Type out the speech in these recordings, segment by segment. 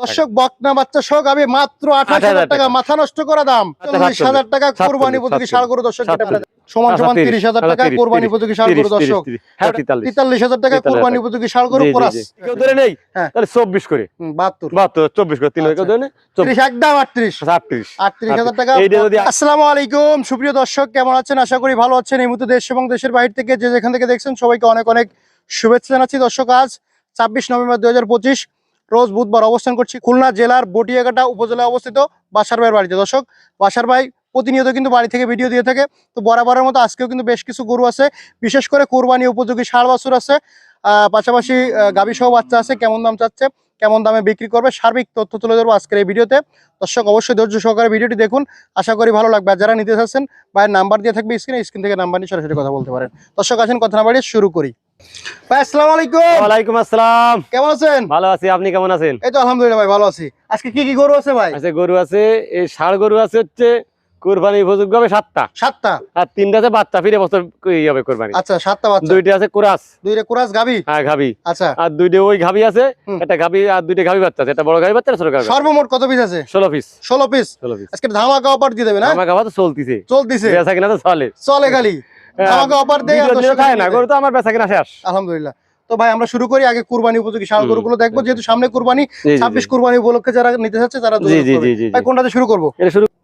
দর্শক বকনা বাচ্চা সহ গাবি মাত্র আঠাশ হাজার টাকা মাথা নষ্ট করা দাম। আচ্ছা, চল্লিশ হাজার টাকা কোরবানি উপযোগী 47, ষাড় গরু দর্শক সমান সমান আচ্ছা, তিরিশ হাজার টাকা কোরবানি উপযোগী গরু দর্শক। তিরিশ, হ্যাঁ, তেতাল্লিশ। হাজার টাকা কোরবানি উপযোগী গরু। কেউ ধরে নেই? হ্যাঁ। তাহলে চব্বিশ করে। বাহাত্তর। বাহাত্তর চব্বিশ করে তিন আচ্ছা। কেউ ধরে একদম আটত্রিশ। আটত্রিশ। আটত্রিশ হাজার টাকা। আসসালামু আলাইকুম সুপ্রিয় দর্শক কেমন আছেন? আশা করি ভালো আছেন। এই মুহূর্তে দেশ এবং দেশের বাইরে থেকে যে যেখান থেকে দেখছেন সবাইকে অনেক অনেক শুভেচ্ছা জানাচ্ছি। দর্শক আজ ছাব্বিশ নভেম্বর দুই হাজার পঁচিশ। রোজ বুধবার অবস্থান করছি খুলনা জেলার বটিয়াঘাটা উপজেলায় অবস্থিত বাসার ভাইয়ের বাড়িতে। দর্শক, বাসার ভাই প্রতিনিয়ত কিন্তু বাড়ি থেকে ভিডিও দিয়ে থাকে, তো বরাবরের মতো আজকেও কিন্তু বেশ কিছু গরু আছে, বিশেষ করে কোরবানি উপযোগী ষাড় বাছুর আছে পাশাপাশি গাভী সহ বাচ্চা আছে, কেমন দাম চাচ্ছে, কেমন দামে বিক্রি করবে, সার্বিক তথ্য তুলে ধরবো আজকের এই ভিডিওতে। দর্শক, অবশ্যই ধৈর্য সহকারে ভিডিওটি দেখুন, আশা করি ভালো লাগবে। যারা নিতে চাচ্ছেন, ভাইয়ের নাম্বার দিয়ে থাকবে স্ক্রিনে, স্ক্রিন থেকে নাম্বার নিয়ে সরাসরি কথা বলতে পারেন। দর্শক আছেন কথা না বাড়িয়ে শুরু করি। আসসালামু আলাইকুম। ওয়ালাইকুম আসসালাম। কেমন আছেন? ভালো আছি আপনি কেমন আছেন? এই তো আলহামদুলিল্লাহ ভাই ভালো আছি। আজকে কি কি গরু আছে ভাই? আচ্ছা গরু আছে এই ষাড় গরু আছে হচ্ছে কোরবানি উপযোগ্য হবে সাতটা। সাতটা? আর তিনটা আছে বাচ্চা ফিরে বছর হবে কোরবানি। আচ্ছা সাতটা বাচ্চা। দুইটা আছে কোরাস। দুইটা কুরাস গাবি হ্যাঁ আচ্ছা। আর দুইটা ওই আছে একটা আর দুইটা বাচ্চা আছে একটা বড় বাচ্চা ছোট সর্বমোট কত পিস আছে? ষোলো পিস ষোলো পিস ষোলো পিস আজকে ধামাকা অফার দিয়ে দেবে না? তো চলতিছে। চলতিছে। বেচা কিনা তো চলে। চলে খালি। ধামাকা অফার দেয় খায় না গরু তো আমার বেচা কিনা শেষ। আলহামদুলিল্লাহ। তো ভাই আমরা শুরু করি আগে কুরবানি উপযোগী হুম। গরুগুলো দেখব। যেহেতু সামনে কুরবানি ছাব্বিশ। কুরবানি উপলক্ষে যারা নিতে চাচ্ছে তারা ভাই কোনটাতে শুরু করব?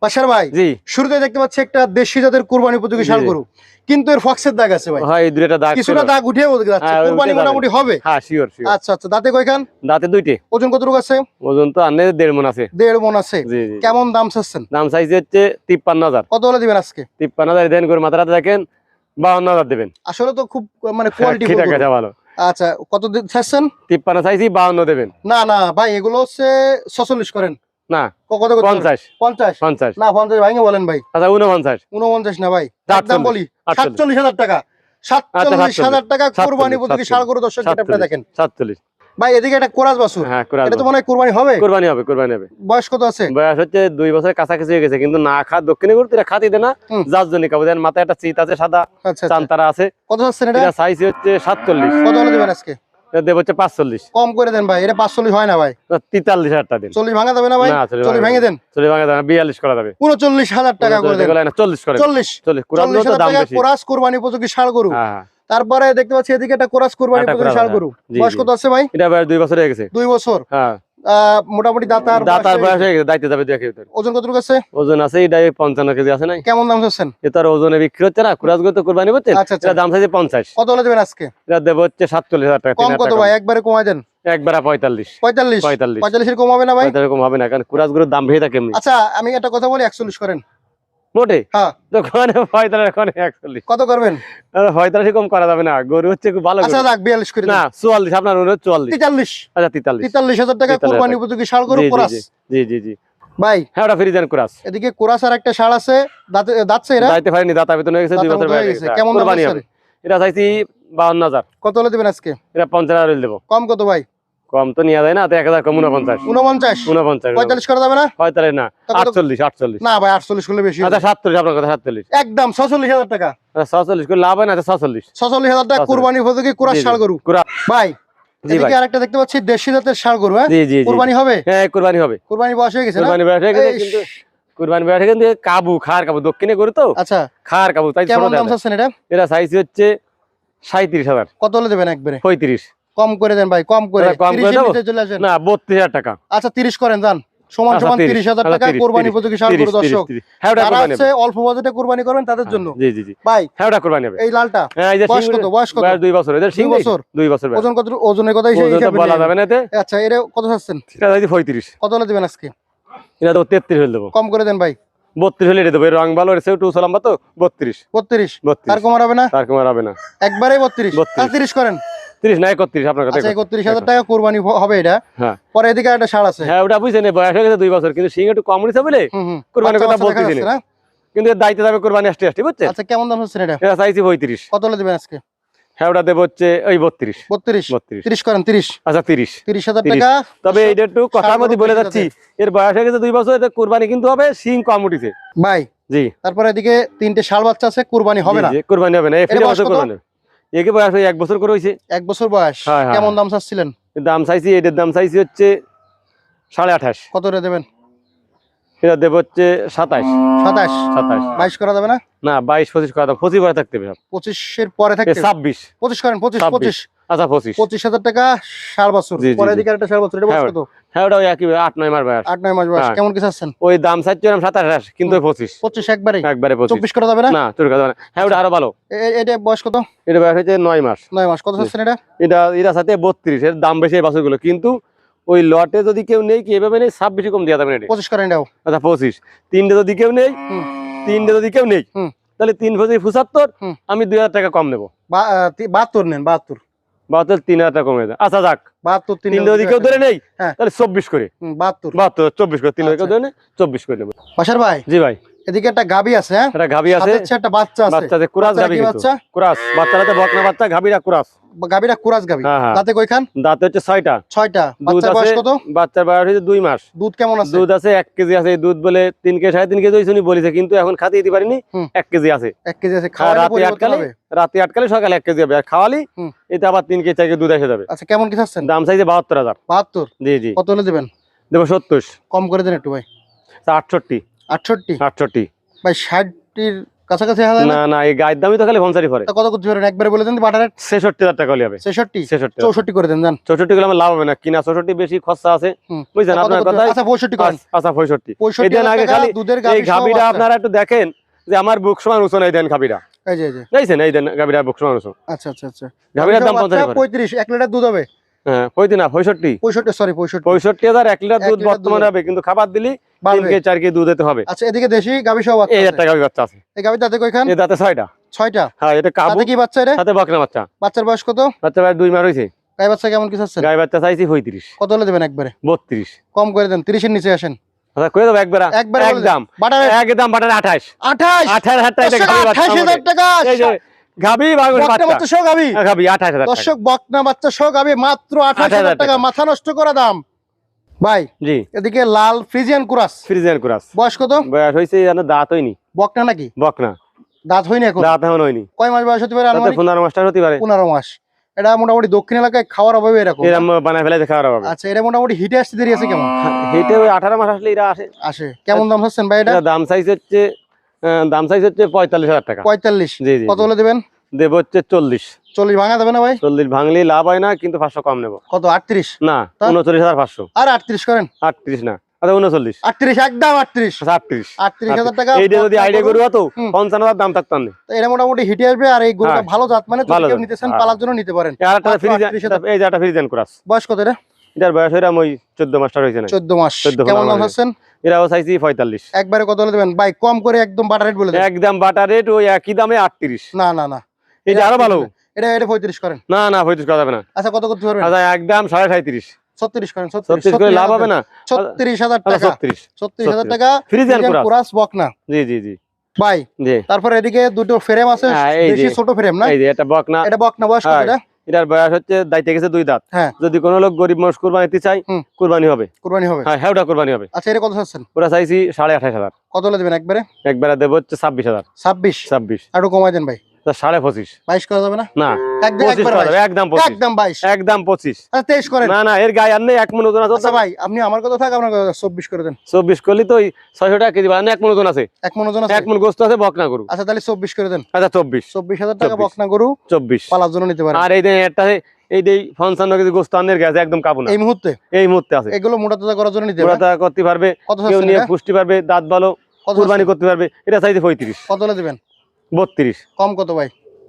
বাসার ভাই শুরুতে দেখতে পাচ্ছি একটা দেশি জাতের কুরবানি উপযোগী জি। গরু। কিন্তু এর ফক্সের দাগ আছে ভাই। হয় এই দুইটা দাগ কিছুটা দাগ উঠে যাচ্ছে। হ্যাঁ, কুরবানি মোটামুটি হবে? হ্যাঁ শিওর শিওর আচ্ছা আচ্ছা। দাঁতে কয়খান? দাঁতে দুইটে। ওজন কতটুকু আছে? ওজন তো আনে দেড় মন আছে। দেড় মন আছে। কেমন দাম চাচ্ছেন? দাম চাইছে হচ্ছে তিপ্পান্ন হাজার। কত হলে দিবেন আজকে? তিপ্পান্ন হাজার। দেন করে মাথাটা দেখেন। বাউন্ন হাজার দেবেন। আসলে তো খুব মানে কোয়ালিটি খিটা কাটা ভালো। আচ্ছা কত চাচ্ছেন? তিপ্পান্ন চাইছি বাউন্ন দেবেন। না না ভাই এগুলো হচ্ছে ছচল্লিশ করেন। না কত কত পঞ্চাশ। পঞ্চাশ? পঞ্চাশ। না পঞ্চাশ ভাই বলেন ভাই। আচ্ছা উনপঞ্চাশ উনপঞ্চাশ না ভাই। একদম বলি সাতচল্লিশ হাজার টাকা। সাতচল্লিশ হাজার টাকা কোরবানি প্রতি ষাড় গরু দর্শক দেখেন। সাতচল্লিশ। ভাই এদিকে একটা কোরাস বাসুর হ্যাঁ এটা তো মনে হয় কোরবানি হবে? কোরবানি হবে কোরবানি হবে। বয়স কত আছে? বয়স হচ্ছে দুই বছর কাছাকাছি হয়ে গেছে কিন্তু না খা দক্ষিণে খাতি দে না হুম। যার জন্য কাবু দেন মাথায় একটা চিত আছে সাদা আচ্ছা আচ্ছা। চান্তারা আছে। কত এটা? সাইজ হচ্ছে সাতচল্লিশ। কত হলে দেবেন আজকে? দেব হচ্ছে পাঁচচল্লিশ। কম করে দেন ভাই এটা পাঁচচল্লিশ হয় না ভাই। তিতাল্লিশ হাজার টাকা দিন। চল্লিশ ভাঙা যাবে না ভাই? চল্লিশ ভাঙা দেন। চল্লিশ ভাঙা যাবে বিয়াল্লিশ করা যাবে। উনচল্লিশ হাজার টাকা করে দেন। চল্লিশ চল্লিশ। চল্লিশ কোরআন চল্লিশ তো দাম বেশি। কোরাস কোরবানি উপযোগী ষাড় গরু। হ্যাঁ হ্যাঁ। তারপরে দেখতে পাচ্ছি এদিকে একটা কোরাস কোরবানি কোরাস, হ্যাঁ। গরু। বয়স কত আছে ভাই? এটা বয়স দুই বছর হয়ে গেছে। দুই বছর? হ্যাঁ। মোটামুটি দাতার দাঁতার বয়স হয়ে গেছে দায়িত্ব যাবে দেখে ওজন কতটুকু আছে? ওজন আছে এটা এই পঞ্চান্ন কেজি আছে নাই। কেমন দাম চাচ্ছেন? এটা ওজনে বিক্রি হচ্ছে না কুরাজ তো কোরবানি করছেন। আচ্ছা এটা দাম চাইছে পঞ্চাশ। কত হলে দেবেন আজকে? এটা দেবো হচ্ছে সাতচল্লিশ হাজার টাকা তিন কম কত ভাই? একবারে কমাই দেন। একবার পঁয়তাল্লিশ। পঁয়তাল্লিশ? পঁয়তাল্লিশ। পঁয়তাল্লিশের কম হবে না ভাই? কম হবে না কারণ কুরাজ গরুর দাম বেশি থাকে আচ্ছা আমি একটা কথা বলি একচল্লিশ করেন। মোটে? হ্যাঁ। ওখানে পঁয়তাল্লিশ ওখানে একচল্লিশ? কত করবেন? পঁয়তাল্লিশ কম করা যাবে না। গরু হচ্ছে খুব ভালো আচ্ছা বিয়াল্লিশ করে না চুয়াল্লিশ আপনার মনে হয় চুয়াল্লিশ। তেতাল্লিশ। আচ্ছা তেতাল্লিশ। তেতাল্লিশ হাজার টাকা কোরবানি উপযোগী ষাড় গরু জি, জি, জি। ভাই। হ্যাঁ ওটা ফ্রি কুরাস। এদিকে কোরাস আর একটা আছে। দাঁতে দাঁতছে এরা? দাইতে পারিনি দাতা বেতন হয়ে গেছে দুই দাঁতের বছর হয়ে গেছে। কেমন দাম এটা চাইছি বাউন্ন হাজার। কত হলে দেবেন আজকে? এটা পঞ্চাশ হাজার দেবো। কম কত ভাই? কম তো নিয়ে যায় না তো এক হাজার কম উনপঞ্চাশ। উনপঞ্চাশ? উনপঞ্চাশ পঁয়তাল্লিশ করা যাবে না? পঁয়তাল্লিশ না আটচল্লিশ আটচল্লিশ। না ভাই আটচল্লিশ করলে বেশি আচ্ছা সাতচল্লিশ আপনার কথা সাতচল্লিশ। একদম ছচল্লিশ হাজার টাকা। আচ্ছা সাতচল্লিশ করে লাভ হয় না আচ্ছা সাতচল্লিশ ছচল্লিশ হাজার টাকা কোরবানি উপযোগী কোরাস জি, জি। গরু। কুরা ভাই আরেকটা দেখতে পাচ্ছি দেশি জাতের ষাড় গরু হ্যাঁ? কোরবানি হবে? হ্যাঁ কুরবানি হবে। কোরবানি বয়স হয়ে গেছে কুরবানি গেছে কিন্তু কুরবানি বেড়া কিন্তু কাবু খার কাবু দক্ষিণে গরু তো? আচ্ছা। খার কাবু তাই ছোট কেমন দাম চাচ্ছেন এটা? এটা সাইজ হচ্ছে সাঁত্রিশ হাজার। কত হলে দেবেন একবারে? পঁয়ত্রিশ। কম করে দেন ভাই কম করে। আচ্ছা, 30 না বত্রিশ হাজার টাকা। আচ্ছা তিরিশ করেন যান। সমান আচ্ছা, সমান 30, তিরিশ হাজার টাকা কোরবানি উপযোগী গরু দর্শক। যারা হচ্ছে অল্প বাজেটে কোরবানি করবেন তাদের জন্য। জি জি জি। ভাই হ্যাঁ কোরবানি হবে। এই লালটা হ্যাঁ এই যে বয়স কত? বয়স কত? দুই বছর। এদের সিং বছর? দুই বছর ওজন কত? ওজনের কথা বলা যাবে না আচ্ছা এর কত চাচ্ছেন? এটা কত হলে দেবেন আজকে? এটা হলে দেবো। কম করে দেন ভাই। বত্রিশ হলে এটা দেবো। এর রং ভালো এর সেও টু লম্বা তো বত্রিশ। বত্রিশ। বত্রিশ। তার কমার হবে না? তার কমার হবে না। একবারে বত্রিশ। 32 তিরিশ করেন। তিরিশ না একত্রিশ আপনার কথা আচ্ছা একত্রিশ। একত্রিশ হাজার টাকা কোরবানি হবে এটা। হ্যাঁ। পরে এদিকে একটা আছে। হ্যাঁ ওটা বুঝছেন বয়স হয়ে গেছে দুই বছর কিন্তু সিং একটু কম নিছে বলে কোরবানির কথা? কিন্তু দায়িত্ব যাবে কোরবানি আসতে আসতে বুঝছেন? আচ্ছা কেমন দাম হচ্ছে এটা? এটা চাইছি পঁয়ত্রিশ। কত হলে দেবেন আজকে? হ্যাঁ ওটা দেবো হচ্ছে ওই বত্রিশ। বত্রিশ? বত্রিশ। তিরিশ করেন তিরিশ। আচ্ছা তিরিশ। তিরিশ হাজার 30 টাকা। তবে এইটা একটু কথার মধ্যে বলে যাচ্ছি এর বয়স হয়ে গেছে দুই বছর এতে কোরবানি কিন্তু হবে সিং কম উঠিছে। ভাই জি। তারপরে এদিকে তিনটে ষাড় বাচ্চা আছে কুরবানি হবে না? কোরবানি হবে না এই ফিরে বছর? কোরবানি। একে বয়স ওই এক বছর করে হয়েছে এক বছর বয়স? কেমন দাম চাচ্ছিলেন? দাম চাইছি এটার দাম চাইছি হচ্ছে সাড়ে আঠাশ। কত রে দেবেন? এটা দেবো হচ্ছে সাতাশ। সাতাশ? সাতাশ। বাইশ করা যাবে না? না বাইশ পঁচিশ করা দাও পঁচিশ করে থাকতে হবে। পঁচিশের পরে থাকতে ছাব্বিশ। পঁচিশ করেন পঁচিশ পঁচিশ। আচ্ছা পঁচিশ। পঁচিশ হাজার টাকা সার বছর। পরে দিকে একটা সার বছর। এটা কত? হ্যাঁ ওটা ওই একই আট নয় মাস বয়স। আট নয় মাস বয়স। হ্যাঁ। কেমন কি চাচ্ছেন? ওই দাম চাচ্ছিলাম সাতাশ আঠাশ কিন্তু পঁচিশ। পঁচিশ একবারে একবারে চব্বিশ করা যাবে না? না তোর কথা না। হ্যাঁ ওটা আরও ভালো। এটা বয়স কত? এটা বয়স হচ্ছে নয় মাস। নয় মাস। কত চাচ্ছেন এটা? এটা এটার সাথে বত্রিশ এর দাম বেশি এই কিন্তু ওই লটে যদি কেউ নেই কি এভাবে নেই ছাব্বিশ কম দেওয়া যাবে না পঁচিশ করেন এটাও। আচ্ছা পঁচিশ। তিনটে যদি কেউ নেই তিনটে যদি কেউ নেই তাহলে তিন পঁচিশ পঁচাত্তর আমি দুই হাজার টাকা কম নেব। বাহাত্তর নেন বাহাত্তর। বাহাত্তর তিন হাজার কমে যায়। আচ্ছা যাক। বাহাত্তর তিন যদি কেউ ধরে নেই হ্যাঁ। তাহলে চব্বিশ করে। বাহাত্তর। বাহাত্তর চব্বিশ করে তিন হাজার কেউ আচ্ছা। ধরে নেই চব্বিশ করে নেব। বাসার ভাই। জি ভাই। এদিকে একটা গাবি আছে হ্যাঁ? এটা গাভি আছে। একটা বাচ্চা আছে। বাচ্চা আছে কুরাস কিন্তু। বাচ্চা? কুরাস বাচ্চারাতে বকনা বাচ্চা গাভিরা কুরাস। গাবিটা কুরাস গাবি। হ্যাঁ হ্যাঁ। কয়খান? দাঁতে হচ্ছে ছয়টা। ছয়টা। দুধ বাচ্চার বয়স কত? বাচ্চার বয়স হচ্ছে দুই মাস। দুধ কেমন আছে? দুধ আছে এক কেজি আছে দুধ বলে তিন কেজি সাড়ে তিন কেজি হয়েছে উনি বলেছে কিন্তু এখন খাতে দিতে পারিনি হুম। এক কেজি আছে। এক কেজি আছে রাতে আটকালে রাতে আটকালে সকালে এক কেজি হবে আর খাওয়ালি। এতে আবার তিন কেজি চার কেজি দুধ এসে যাবে। আচ্ছা কেমন কি চাচ্ছেন দাম চাইছে বাহাত্তর হাজার। বাহাত্তর? জি জি। কত হলে দেবেন? দেবো সত্তর। কম করে দেন একটু ভাই। আটষট্টি। আটষট্টি? আটষট্টি। ভাই ষাটটির কাছাকাছি হাজার না? না এই গায়ের দামই তো খালি পঞ্চারি পরে। কত করতে পারেন? একবারে বলে দেন বাটার ছেষট্টি হাজার টাকা হবে। ছেষট্টি? ছেষট্টি চৌষট্টি করে দেন জান চৌষট্টি গুলো আমার লাভ হবে না। কিনা চৌষট্টি বেশি খরচা আছে। বুঝছেন আপনার আচ্ছা পঁয়ষট্টি আচ্ছা পঁয়ষট্টি। পঁয়ষট্টি আগে খালি দুধের এই গাভিটা আপনারা একটু দেখেন যে আমার বুক সমান উঁচু নাই দেন গাভিটা। এই যে এই এই দেন গাভিটা বুক সমান উঁচু। আচ্ছা আচ্ছা আচ্ছা। গাভিটার দাম পঁয়ত্রিশ এক লিটার দুধ হবে। হ্যাঁ পঁয়ত্রিশ পঁয়ষট্টি? পঁয়ষট্টি সরি পঁয়ষট্টি। পঁয়ষট্টি হাজার এক লিটার দুধ বর্তমানে হবে কিন্তু খাবার দিলি তিন বাড়বে চার কেজি দুধ দিতে হবে। আচ্ছা এদিকে দেশি গাভি সহ বাচ্চা এই একটা গাভি বাচ্চা আছে। এই গাভি তাতে কয়খান? এ দাঁতে ছয়টা। ছয়টা। হ্যাঁ এটা কাবু। কি বাচ্চা এটা? সাথে বকনা বাচ্চা। বাচ্চার বয়স কত? বাচ্চা প্রায় দুই মাস গাই বাচ্চা কেমন কি চাচ্ছেন গাই বাচ্চা চাইছি পঁয়ত্রিশ। কত হলে দেবেন একবারে? বত্রিশ। কম করে দেন তিরিশের নিচে আসেন। আচ্ছা দেবো একবার? একবারে। একদম। বাটার একদম বাটার আঠাশ। আঠাশ? আঠাশ হাজার টাকা দর্শক, গাভি বাচ্চা আঠাশ হাজার আমাকে। টাকা। এই যে গাভি বাগর বকনা বাচ্চা। বাচ্চা সহ গাভি গাভি আঠাশ হাজার টাকা। দর্শক বকনা বাচ্চা সহ গাভি মাত্র 28,000 টাকা। টাকা। মাথা নষ্ট করা দাম। ভাই জি। এদিকে লাল ফ্রিজিয়ান কুরাস। ফ্রিজিয়ান কুরাস। বয়স কত? বয়স হয়েছে জানো দাঁত হয়নি। বকনা নাকি? বকনা। দাঁত হয়নি এখন? দাঁত এখন হয়নি। কয় মাস বয়স হতে পারে আনুমানিক? হতে পারে। মাস। এটা মোটামুটি দক্ষিণ এলাকায় খাওয়ার অভাবে এরকম। এরকম বানায় ফেলে খাওয়ার হবে আচ্ছা এটা মোটামুটি হিটে আসতে দেরি আছে কেমন? হেঁটে ওই আঠারো মাস আসলে এরা আসে। আসে। কেমন দাম হচ্ছেন ভাই এটা? দাম সাইজ হচ্ছে দাম সাইজ হচ্ছে পঁয়তাল্লিশ হাজার টাকা। পঁয়তাল্লিশ। জি জি কত। হলে দেবেন? দেবো হচ্ছে চল্লিশ। চল্লিশ ভাঙা দেবে না ভাই? চল্লিশ ভাঙলি লাভ হয় না কিন্তু পাঁচশো কম নেব। কত আটত্রিশ? না? উনচল্লিশ হাজার পাঁচশো। আর আটত্রিশ করেন। আটত্রিশ না আচ্ছা উনচল্লিশ। আটত্রিশ একদম আটত্রিশ। আচ্ছা আটত্রিশ। আটত্রিশ হাজার টাকা এইটা যদি আইডিয়া পঞ্চান্ন হাজার দাম থাকতাম এটা মোটামুটি হিটে আসবে আর এই গরুটা হ্যাঁ। ভালো জাত মানে যদি ভালো কেউ জাত, নিতে চান হ্যাঁ। পালার জন্য নিতে পারেন। আর একটা ফ্রিজ এই যে একটা ফ্রিজেন ক্রাস। বয়স কত এটা এটার বয়স হইরাম ওই চোদ্দ মাসটা রয়েছে না চোদ্দ মাস। 14 কেমন দাম হচ্ছেন এরাও চাইছি পঁয়তাল্লিশ। একবারে কত হলে দেবেন? ভাই কম করে একদম বাটার রেট বলে একদম বাটার রেট ওই একই দামে আটত্রিশ। না না না। এটা আরও ভালো। এটা এটা পঁয়ত্রিশ করেন। না না পঁয়ত্রিশ করা যাবে না। আচ্ছা কত করতে পারবেন? আচ্ছা একদম সাড়ে সাঁত্রিশ ছত্রিশ করেন ছত্রিশ। করে লাভ হবে না? ছত্রিশ হাজার টাকা। ছত্রিশ। হাজার টাকা কুরাস জি জি জি। ভাই তারপর এদিকে দুটো ফ্রেম আছে হ্যাঁ। ছোট ফ্রেম না? এই যে এটা বকনা এটা বকনা বয়স হ্যাঁ। এটা? এটার বয়স হচ্ছে দায়িত্বে গেছে দুই দাঁত। হ্যাঁ। যদি কোনো লোক গরিব মানুষ কোরবানি দিতে চাই কোরবানি হবে। কুরবানি হবে। হ্যাঁ ওটা কুরবানি হবে। আচ্ছা এটা কত চাচ্ছেন? ওরা চাইছি সাড়ে আঠাশ হাজার। কত দেবেন একবারে? একবারে দেবো হচ্ছে ছাব্বিশ হাজার। ছাব্বিশ। ছাব্বিশ। একটু কমাই দেন ভাই। সাড়ে পঁচিশ। বাইশ করা যাবে না? না একদম একদম পঁচিশ। বাইশ। একদম পঁচিশ। আচ্ছা তেইশ করেন। না না এর গায়ে আর নেই এক মন ওজন আছে। আচ্ছা ভাই আপনি আমার কথা থাক আপনার কথা চব্বিশ করে দেন। চব্বিশ করলি তো ছয়শো টাকা কেজি বাড়ানো এক মন ওজন আছে। এক মন ওজন আছে? এক মন গোস্ত আছে বকনা গরু। আচ্ছা তাহলে চব্বিশ করে দেন। আচ্ছা চব্বিশ। চব্বিশ হাজার টাকা 24 বকনা গরু চব্বিশ। পালার জন্য নিতে পারেন। আর এই যে একটা এই যে পঞ্চান্ন কেজি একদম কাবু না। এই মুহূর্তে? এই মুহূর্তে আছে। এগুলো মোটা তাজা করার জন্য নিতে করতে পারবে কেউ নিয়ে পুষ্টি পারবে দাঁত ভালো কুরবানি করতে পারবে এটা চাইছে পঁয়ত্রিশ। কত দেবেন? বত্রিশ। কম কত ভাই?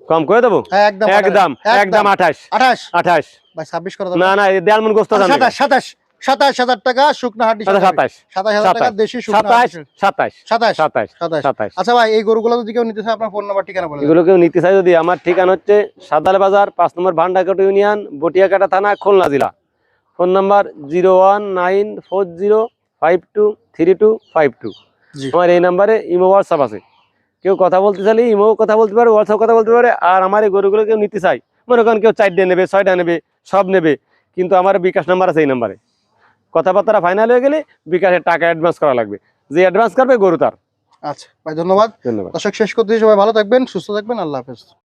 কম করে দেবো? হ্যাঁ একদম একদম একদম। আঠাশ। আঠাশ? আঠাশ। ভাই ছাব্বিশ করে না না দেড় মন গোস্ত আছে সাতাশ সাতাশ সাতাশ হাজার টাকা শুকনো হাড্ডি আচ্ছা সাতাশ। সাতাশ। হাজার টাকা। দেশি শুকনো সাতাশ সাতাশ। সাতাশ সাতাশ আচ্ছা ভাই এই গরুগুলো যদি কেউ নিতে চায় আপনার ফোন নাম্বার ঠিকানা বলে দেন। এগুলো কেউ নিতে চাই যদি আমার ঠিকানা হচ্ছে সাদাল বাজার পাঁচ নম্বর ভান্ডারকাট ইউনিয়ন বটিয়াকাটা থানা খুলনা জেলা। Phone number zero one nine four zero five two three two five two. আমার এই নাম্বারে ইমো হোয়াটসঅ্যাপ আছে। কেউ কথা বলতে চাইলে ইমো কথা বলতে পারে হোয়াটসঅ্যাপ কথা বলতে পারে আর আমার এই গরুগুলো কেউ নিতে চাই মনে করেন কেউ চারটে নেবে ছয়টা নেবে সব নেবে কিন্তু আমার বিকাশ নাম্বার আছে এই নাম্বারে। কথাবার্তা ফাইনাল হয়ে গেলে বিকাশের টাকা অ্যাডভান্স করা লাগবে। যে অ্যাডভান্স করবে গরু তার। আচ্ছা ভাই ধন্যবাদ। ধন্যবাদ। দর্শক শেষ করতে সবাই ভালো থাকবেন সুস্থ থাকবেন আল্লাহ হাফেজ।